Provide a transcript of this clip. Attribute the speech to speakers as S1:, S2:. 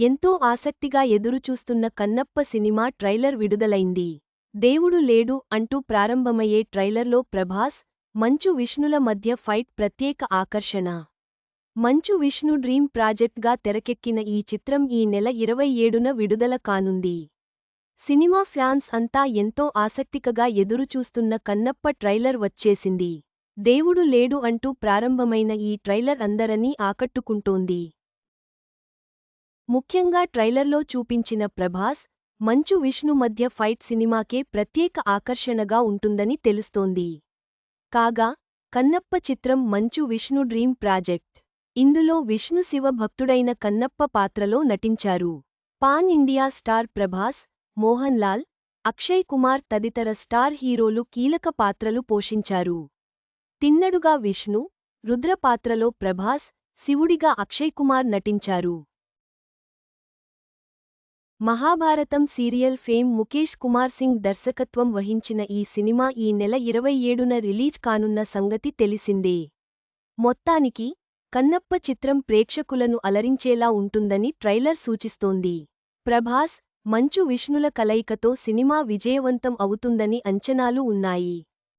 S1: ఎంతో ఆసక్తిగా ఎదురుచూస్తున్న కన్నప్ప సినిమా ట్రైలర్ విడుదలైంది. దేవుడు లేడు అంటూ ప్రారంభమయ్యే ట్రైలర్లో ప్రభాస్ మంచు విష్ణుల మధ్య ఫైట్ ప్రత్యేక ఆకర్షణ. మంచు విష్ణు డ్రీమ్ ప్రాజెక్ట్గా తెరకెక్కిన ఈ చిత్రం ఈ నెల ఇరవై ఏడున విడుదల కానుంది. సినిమా ఫ్యాన్స్ అంతా ఎంతో ఆసక్తికగా ఎదురుచూస్తున్న కన్నప్ప ట్రైలర్ వచ్చేసింది. దేవుడు లేడు అంటూ ప్రారంభమైన ఈ ట్రైలర్ అందరనీ ఆకట్టుకుంటోంది. ముఖ్యంగా ట్రైలర్లో చూపించిన ప్రభాస్ మంచు విష్ణు మధ్య ఫైట్ సినిమాకే ప్రత్యేక ఆకర్షణగా ఉంటుందని తెలుస్తోంది. కాగా కన్నప్ప చిత్రం మంచు విష్ణు డ్రీమ్ ప్రాజెక్ట్. ఇందులో విష్ణు శివ భక్తుడైన కన్నప్ప పాత్రలో నటించారు. Pan India star Prabhas Mohan Lal Akshay Kumar తదితర స్టార్ హీరోలు కీలక పాత్రలు పోషించారు. తిన్నడుగా విష్ణు రుద్ర పాత్రలో ప్రభాస్ శివుడిగా అక్షయ్ కుమార్ నటించారు. మహాభారతం సీరియల్ ఫేమ్ ముఖేష్ కుమార్ సింగ్ దర్శకత్వం వహించిన ఈ సినిమా ఈ నెల ఇరవై ఏడున రిలీజ్ కానున్న సంగతి తెలిసిందే. మొత్తానికి కన్నప్ప చిత్రం ప్రేక్షకులను అలరించేలా ఉంటుందని ట్రైలర్ సూచిస్తోంది. ప్రభాస్ మంచు విష్ణుల కలయికతో సినిమా విజయవంతం అవుతుందని అంచనాలు ఉన్నాయి.